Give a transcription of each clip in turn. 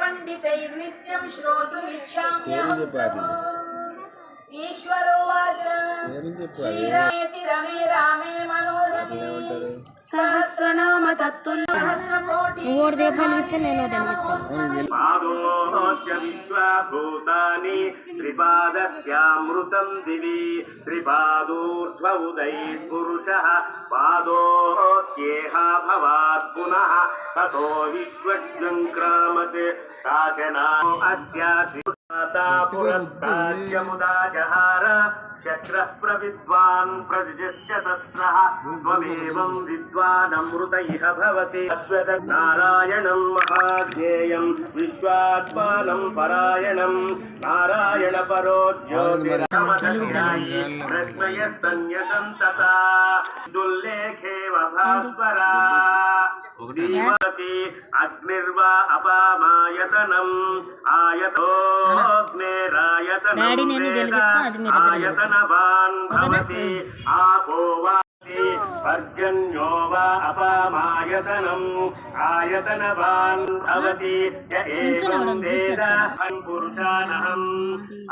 పండితైర్నిత్యం శ్రోతుమిచ్చామ్యహం ఈశ్వరోవాచ శ్రీరామేతి రమే రామే మనోరమే. च विश्वा भूतानि त्रिपादस्यामृतम् दिवि त्रिपादोर्ध्व उदयपुरुषः पादोत्येहा भवात् पुनः ततो विश्वज्ञम् क्रामत् काचना अस्या పురస్తాముదాజహార శక్ర ప్రవిద్వాన్ ప్రజశ్చ తస్రః త్వమేవం విద్వానమృత ఇహ భవతి అశ్వత నారాయణం మహాధ్యేయం విశ్వాత్మానం పరాయణం నారాయణ పరో జ్యోతిరమధ్యాయి భాస్వరా అగ్నిర్వా అపామాయతనం. ఆయతోగ్నేరాయతనం ఆయతనవాన్ భవతి. ఆపోవా पर्जन्यो वा अपामायतनम् आयतनवान् भवति य एवं वेद पुरुषानहम्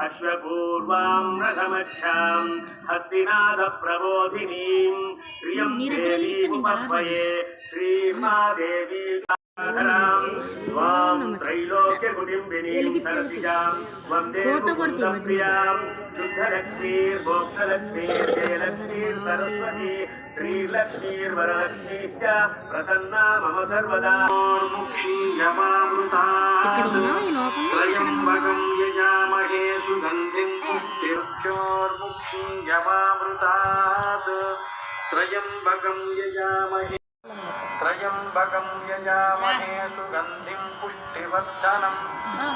अश्वपूर्वां रथमक्षाम् हस्तिनाथप्रबोधिनीम् श्रियं देवी उपह्वये श्रीमादेवी त्वां ఫోటో కొడుతుంది త్రయంబకం యజామహే సుగంధిం పుష్టిర్క్షోర్ముక్షీయమామృతాత్ త్రయంబకం యజామహే त्र्यम्बकं यजामहे सुगन्धिं पुष्टिर्क्षोर्मुक्षीयमामृतात् त्र्यम्बकं यजामहे त्र्यम्बकं यजामहे सुगन्धिं पुष्टिवर्धनम्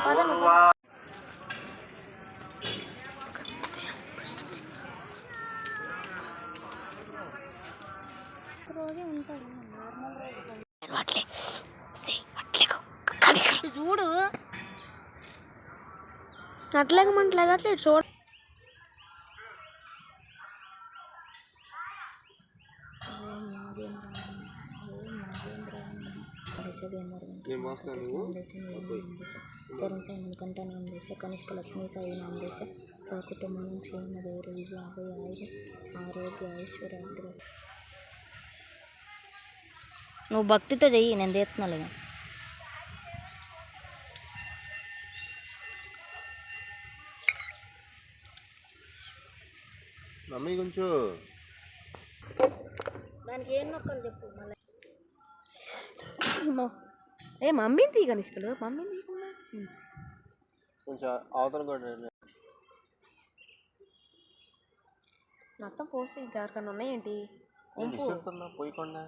पूर्वा అట్లే సే, అట్లే కలిసి చూడు దేశ కనిష్క లక్ష్మీ సాయి నామ దేశ సకుటుంబం క్షేమ గౌర విజయ అభయ ఆయుధ. ఆరోగ్య ఐశ్వర్య నువ్వు భక్తితో చెయ్యి నేను తీస్తున్నాను మమ్మీ కొంచెం దానికి ఏం నొక్కలు చెప్పు మళ్ళీ. ఏ మమ్మీని తీ కనిష్కలు మమ్మీని తీయకుండా? కొంచెం అవతల కూడా మొత్తం పోసి ఇంకా ఎవరికన్నా ఉన్నాయేంటి పోయకుండా.